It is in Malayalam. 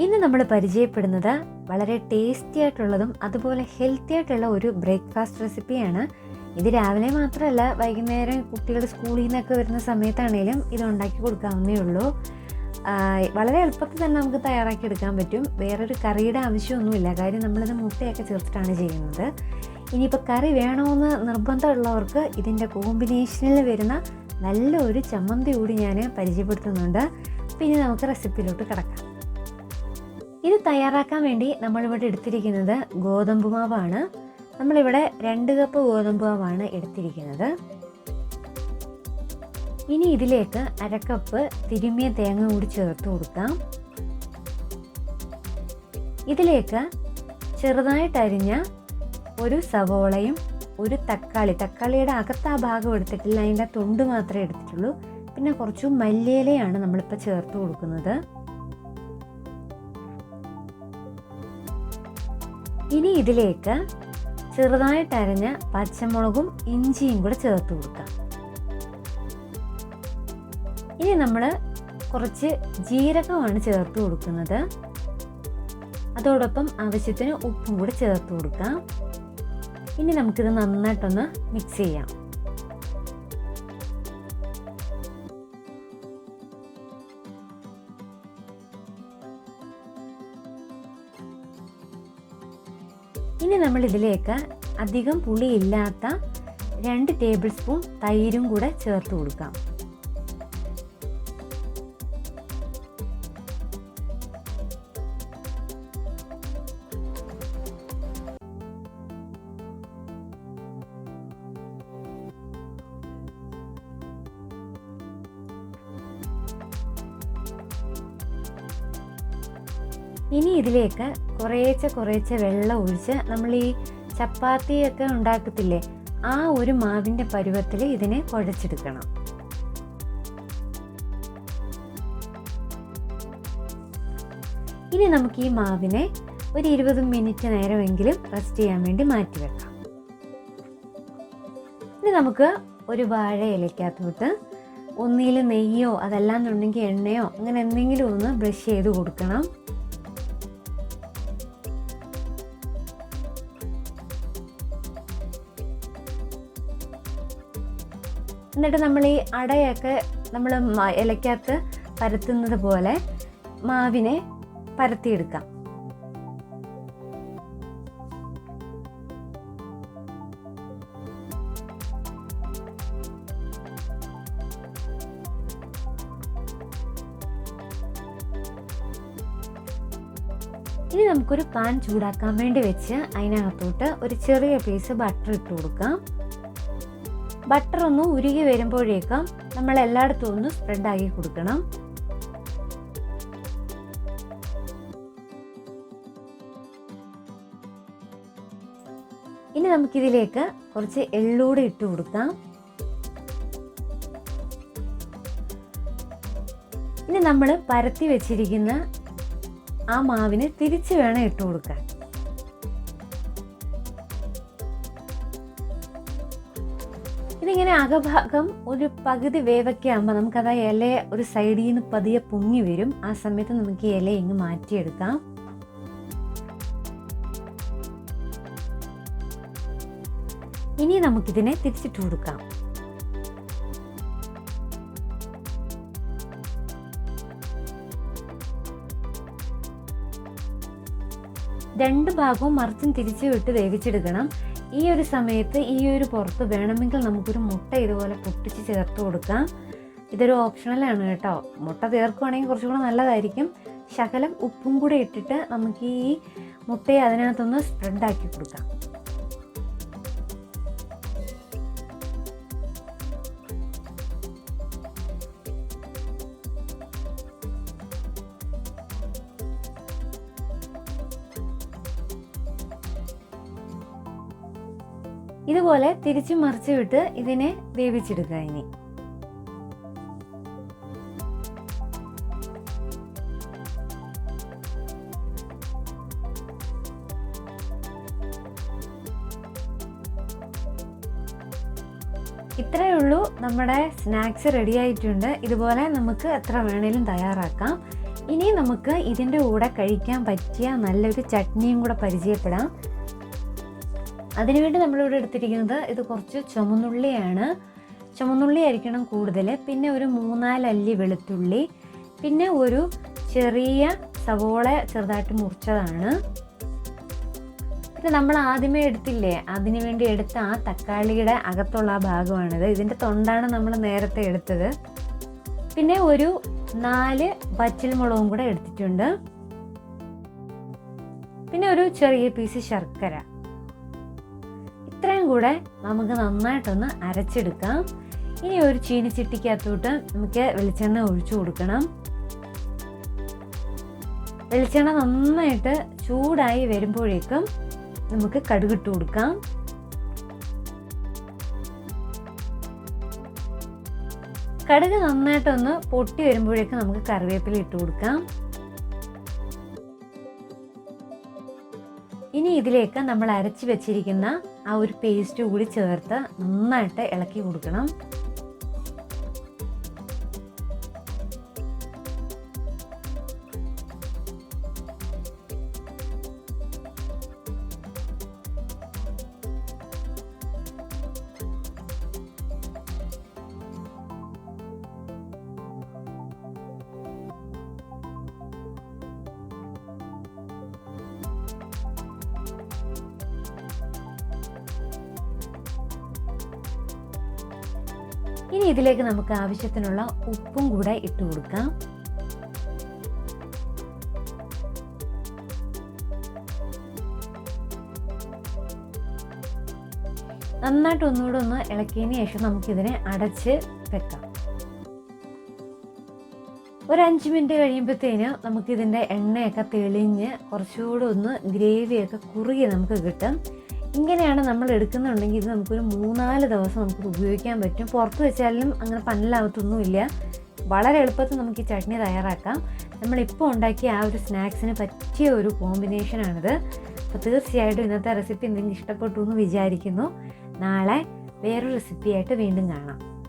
ഇന്ന് നമ്മൾ പരിചയപ്പെടുന്നത് വളരെ ടേസ്റ്റി ആയിട്ടുള്ളതും അതുപോലെ ഹെൽത്തി ആയിട്ടുള്ള ഒരു ബ്രേക്ക്ഫാസ്റ്റ് റെസിപ്പിയാണ് ഇത് രാവിലെ മാത്രമല്ല വൈകുന്നേരം കുട്ടികൾ സ്കൂളിൽ നിന്നൊക്കെ വരുന്ന സമയത്താണേലും ഇത് ഉണ്ടാക്കി കൊടുക്കാവുന്നേ ഉള്ളൂ. വളരെ എളുപ്പത്തിൽ തന്നെ നമുക്ക് തയ്യാറാക്കി എടുക്കാൻ പറ്റും. വേറൊരു കറിയുടെ ആവശ്യമൊന്നുമില്ല. കാര്യം നമ്മളിത് മുട്ടയൊക്കെ ചേർത്തിട്ടാണ് ചെയ്യുന്നത്. ഇനിയിപ്പോൾ കറി വേണമെന്ന് നിർബന്ധമുള്ളവർക്ക് ഇതിന്റെ കോമ്പിനേഷനിൽ വരുന്ന നല്ലൊരു ചമ്മന്തി കൂടി ഞാൻ പരിചയപ്പെടുത്തുന്നുണ്ട്. പിന്നെ നമുക്ക് റെസിപ്പിയിലോട്ട് കിടക്കാം. തയ്യാറാക്കാൻ വേണ്ടി നമ്മളിവിടെ എടുത്തിരിക്കുന്നത് ഗോതമ്പ് മാവാണ്. നമ്മളിവിടെ രണ്ട് കപ്പ് ഗോതമ്പ് മാവാണ് എടുത്തിരിക്കുന്നത്. ഇനി ഇതിലേക്ക് അരക്കപ്പ് തിരുമ്മിയ തേങ്ങ കൂടി ചേർത്ത് കൊടുക്കാം. ഇതിലേക്ക് ചെറുതായിട്ടരിഞ്ഞ ഒരു സവോളയും ഒരു തക്കാളി തക്കാളിയുടെ അകത്ത് ആ ഭാഗം എടുത്തിട്ടില്ല അതിന്റെ തൊണ്ട് മാത്രമേ എടുത്തിട്ടുള്ളൂ. പിന്നെ കുറച്ച് മല്ലിയിലയാണ് നമ്മളിപ്പോൾ ചേർത്ത് കൊടുക്കുന്നത്. ഇനി ഇതിലേക്ക് ചെറുതായിട്ട് അരഞ്ഞ പച്ചമുളകും ഇഞ്ചിയും കൂടെ ചേർത്ത് കൊടുക്കാം. ഇനി നമ്മൾ കുറച്ച് ജീരകമാണ് ചേർത്ത് കൊടുക്കുന്നത്. അതോടൊപ്പം ആവശ്യത്തിന് ഉപ്പും കൂടെ ചേർത്ത് കൊടുക്കാം. ഇനി നമുക്കിത് നന്നായിട്ടൊന്ന് മിക്സ് ചെയ്യാം. ഇനി നമ്മൾ ഇതിലേക്ക് അധികം പുളിയില്ലാത്ത രണ്ട് ടേബിൾ സ്പൂൺ തൈരും കൂടെ ചേർത്ത് കൊടുക്കാം. ഇനി ഇതിലേക്ക് കുറേശ്ശെ കുറേശ്ശെ വെള്ളം ഒഴിച്ച് നമ്മൾ ഈ ചപ്പാത്തിയൊക്കെ ഉണ്ടാക്കത്തില്ലേ ആ ഒരു മാവിന്റെ പരുവത്തിൽ ഇതിനെ കുഴച്ചെടുക്കണം. ഇനി നമുക്ക് ഈ മാവിനെ ഒരു ഇരുപത് മിനിറ്റ് നേരമെങ്കിലും റെസ്റ്റ് ചെയ്യാൻ വേണ്ടി മാറ്റി വെക്കാം. ഇനി നമുക്ക് ഒരു വാഴ ഇലയ്ക്കകത്തോട്ട് ഒന്നിൽ നെയ്യോ അതല്ലാന്നുണ്ടെങ്കിൽ എണ്ണയോ അങ്ങനെ എന്തെങ്കിലും ഒന്ന് ബ്രഷ് ചെയ്ത് കൊടുക്കണം. എന്നിട്ട് നമ്മൾ ഈ അടയൊക്കെ നമ്മൾ ഇലക്കകത്ത് പരത്തുന്നത് പോലെ മാവിനെ പരത്തിയെടുക്കാം. ഇനി നമുക്കൊരു പാൻ ചൂടാക്കാൻ വേണ്ടി വെച്ച് അതിനകത്തോട്ട് ഒരു ചെറിയ പീസ് ബട്ടർ ഇട്ട് കൊടുക്കാം. ബട്ടർ ഒന്ന് ഉരുകി വരുമ്പോഴേക്കും നമ്മൾ എല്ലായിടത്തും ഒന്ന് സ്പ്രെഡ് ആക്കി കൊടുക്കണം. ഇനി നമുക്കിതിലേക്ക് കുറച്ച് എള്ളൂടെ ഇട്ട് കൊടുക്കാം. ഇനി നമ്മൾ പരത്തി വെച്ചിരിക്കുന്ന ആ മാവിന് തിരിച്ച് വേണം ഇട്ട് കൊടുക്കാൻ. ഇതിങ്ങനെ അകഭാഗം ഒരു പകുതി വേവൊക്കെ ആകുമ്പോൾ നമുക്കത് ആ ഇല ഒരു സൈഡിൽ നിന്ന് പതിയെ പൊങ്ങി വരും. ആ സമയത്ത് നമുക്ക് ഇല ഇങ്ങ് മാറ്റിയെടുക്കാം. ഇനി നമുക്കിതിനെ തിരിച്ചിട്ട് കൊടുക്കാം. രണ്ട് ഭാഗവും മറിച്ചും തിരിച്ചു വിട്ട് വേവിച്ചെടുക്കണം. ഈ ഒരു സമയത്ത് ഈ ഒരു പുറത്ത് വേണമെങ്കിൽ നമുക്കൊരു മുട്ട ഇതുപോലെ പൊട്ടിച്ച് ചേർത്ത് കൊടുക്കാം. ഇതൊരു ഓപ്ഷണലാണ് കേട്ടോ. മുട്ട ചേർക്കുവാണെങ്കിൽ കുറച്ചും കൂടെ നല്ലതായിരിക്കും. ശകലം ഉപ്പും കൂടെ ഇട്ടിട്ട് നമുക്ക് ഈ മുട്ടയെ അതിനകത്തൊന്ന് സ്പ്രെഡാക്കി കൊടുക്കാം. ഇതുപോലെ തിരിച്ചു മറിച്ചു വിട്ട് ഇതിനെ വേവിച്ചെടുക്കുക ഇനി. ഇത്രയേ ഉള്ളൂ. നമ്മുടെ സ്നാക്സ് റെഡി ആയിട്ടുണ്ട്. ഇതുപോലെ നമുക്ക് എത്ര വേണേലും തയ്യാറാക്കാം. ഇനി നമുക്ക് ഇതിന്റെ കൂടെ കഴിക്കാൻ പറ്റിയ നല്ലൊരു ചട്നിയും കൂടെ പരിചയപ്പെടാം. അതിനുവേണ്ടി നമ്മളിവിടെ എടുത്തിരിക്കുന്നത് ഇത് കുറച്ച് ചുമന്നുള്ളിയാണ്. ചുമന്നുള്ളി ആയിരിക്കണം കൂടുതൽ. പിന്നെ ഒരു മൂന്നാലല്ലി വെളുത്തുള്ളി. പിന്നെ ഒരു ചെറിയ സവോള ചെറുതായിട്ട് മുറിച്ചതാണ്. ഇത് നമ്മൾ ആദ്യമേ എടുത്തില്ലേ? അതിനു വേണ്ടി എടുത്ത ആ തക്കാളിയുടെ അകത്തുള്ള ആ ഭാഗമാണിത്. ഇതിന്റെ തൊണ്ടാണ് നമ്മൾ നേരത്തെ എടുത്തത്. പിന്നെ ഒരു നാല് പച്ചിൽമുളകും കൂടെ എടുത്തിട്ടുണ്ട്. പിന്നെ ഒരു ചെറിയ പീസ് ശർക്കര. ഇത്രയും കൂടെ നമുക്ക് നന്നായിട്ടൊന്ന് അരച്ചെടുക്കാം. ഇനി ഒരു ചീനിച്ചിട്ടിക്കകത്തോട്ട് നമുക്ക് വെളിച്ചെണ്ണ ഒഴിച്ചു കൊടുക്കണം. വെളിച്ചെണ്ണ നന്നായിട്ട് ചൂടായി വരുമ്പോഴേക്കും നമുക്ക് കടുകിട്ട് കൊടുക്കാം. കടുക് നന്നായിട്ടൊന്ന് പൊട്ടി വരുമ്പോഴേക്കും നമുക്ക് കറിവേപ്പില ഇട്ട് കൊടുക്കാം. ഇനി ഇതിലേക്ക് നമ്മൾ അരച്ചു വെച്ചിരിക്കുന്ന ആ ഒരു പേസ്റ്റ് കൂടി ചേർത്ത് നന്നായിട്ട് ഇളക്കി കൊടുക്കണം. ഇനി ഇതിലേക്ക് നമുക്ക് ആവശ്യത്തിനുള്ള ഉപ്പും കൂടെ ഇട്ട് കൊടുക്കാം. നന്നായിട്ട് ഒന്നുകൂടെ ഒന്ന് ഇളക്കിയതിന് ശേഷം നമുക്കിതിനെ അടച്ച് വെക്കാം. ഒരു അഞ്ച് മിനിറ്റ് കഴിയുമ്പോഴത്തേന് നമുക്കിതിന്റെ എണ്ണയൊക്കെ തെളിഞ്ഞ് കുറച്ചുകൂടെ ഒന്ന് ഗ്രേവിയൊക്കെ കുറുകി നമുക്ക് കിട്ടും. ഇങ്ങനെയാണ് നമ്മൾ എടുക്കുന്നുണ്ടെങ്കിൽ ഇത് നമുക്കൊരു മൂന്നാൽ ദിവസം നമുക്ക് ഉപയോഗിക്കാൻ പറ്റും. പുറത്ത് വെച്ചാലും അങ്ങനെ പന്നലാവത്തൊന്നുമില്ല വളരെ എളുപ്പത്തിൽ നമുക്ക് ഈ ചട്നി തയ്യാറാക്കാം. നമ്മളിപ്പോൾ ഉണ്ടാക്കിയ ആ ഒരു സ്നാക്സിന് പറ്റിയ ഒരു കോമ്പിനേഷനാണിത്. അപ്പോൾ തീർച്ചയായിട്ടും ഇന്നത്തെ റെസിപ്പി എന്തെങ്കിലും ഇഷ്ടപ്പെട്ടു എന്ന് വിചാരിക്കുന്നു. നാളെ വേറൊരു റെസിപ്പിയായിട്ട് വീണ്ടും കാണാം.